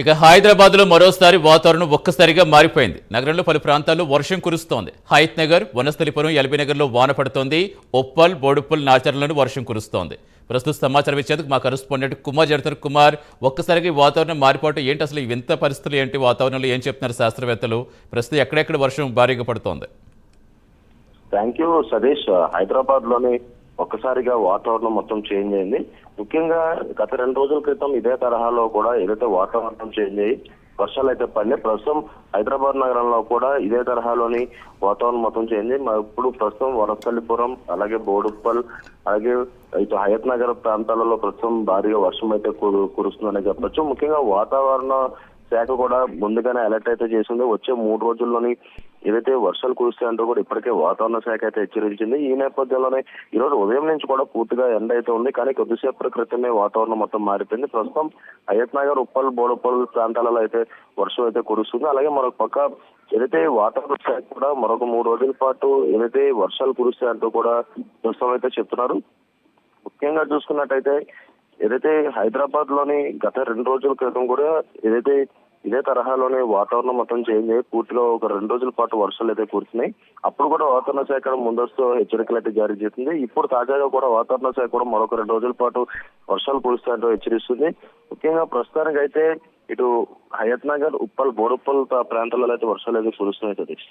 ఇక హైదరాబాద్లో మరోసారి వాతావరణం ఒక్కసారిగా మారిపోయింది. నగరంలో పలు ప్రాంతాల్లో వర్షం కురుస్తోంది. హైత్ నగర్ వనస్థలిపురం ఎల్బీ నగర్లో వాన పడుతోంది. ఉప్పల్ బోడుప్పల్ నాచర్లను వర్షం కురుస్తోంది. ప్రస్తుత సమాచారం ఇచ్చేందుకు మా కరెస్పాండెంట్ కుమార్ జడతారు కుమార్ ఒక్కసారిగా ఈ వాతావరణం మారిపోవటం ఏంటి? అసలు వింత పరిస్థితులు ఏంటి? వాతావరణంలో ఏం చెప్తున్నారు శాస్త్రవేత్తలు? ప్రస్తుతం ఎక్కడెక్కడ వర్షం భారీగా పడుతోంది? థ్యాంక్ యూ సతీష్ హైదరాబాద్లోని ఒక్కసారిగా వాతావరణం మొత్తం చేంజ్ అయింది. ముఖ్యంగా గత రెండు రోజుల క్రితం ఇదే తరహాలో కూడా ఏదైతే వాతావరణం చేంజ్ అయ్యి వర్షాలు అయితే పడినాయి ప్రస్తుతం హైదరాబాద్ నగరంలో కూడా ఇదే తరహాలోని వాతావరణం మొత్తం చేంజ్ అయ్యి మరి ఇప్పుడు ప్రస్తుతం వనస్థలిపురం అలాగే బోడుప్పల్ అలాగే ఇటు హయత్ నగర్ ప్రాంతాలలో ప్రస్తుతం భారీగా వర్షం అయితే కురు- కురుస్తుందని చెప్పొచ్చు. ముఖ్యంగా వాతావరణ శాఖ కూడా ముందుగానే అలర్ట్ అయితే చేసింది. వచ్చే మూడు రోజుల్లోని ఏదైతే వర్షాలు కురుస్తాయంటూ కూడా ఇప్పటికే వాతావరణ శాఖ అయితే హెచ్చరించింది. ఈ నేపథ్యంలోనే ఈ రోజు ఉదయం నుంచి కూడా పూర్తిగా ఎండ అయితే ఉంది. కానీ కొద్దిసేపటి క్రితమే వాతావరణం మొత్తం మారిపోయింది. ప్రస్తుతం అయ్యత్నగర్ ఉప్పల్ బోడపల్ ప్రాంతాలలో అయితే వర్షం అయితే కురుస్తుంది. అలాగే మరొక పక్క ఏదైతే వాతావరణ శాఖ కూడా మరొక మూడు రోజుల పాటు ఏదైతే వర్షాలు కురుస్తాయంటూ కూడా ప్రస్తుతం అయితే చెప్తున్నారు. ముఖ్యంగా చూసుకున్నట్టయితే ఏదైతే హైదరాబాద్లోని గత రెండు రోజుల క్రితం కూడా ఏదైతే ఇదే తరహాలోనే వాతావరణం మొత్తం చేంజ్ అయ్యి పూర్తిగా ఒక రెండు రోజుల పాటు వర్షాలు అయితే కురుస్తున్నాయి అప్పుడు కూడా వాతావరణ శాఖ ముందస్తు హెచ్చరికలు అయితే జారీ చేసింది. ఇప్పుడు తాజాగా కూడా వాతావరణ శాఖ కూడా మరొక రెండు రోజుల పాటు వర్షాలు కురుస్తాయంటూ హెచ్చరిస్తుంది. ముఖ్యంగా ప్రస్తుతానికి అయితే ఇటు హయత్ నగర్ ఉప్పల్ బోడుప్పల్ ప్రాంతాలలో అయితే వర్షాలు అయితే కురుస్తున్నాయి సతీష్.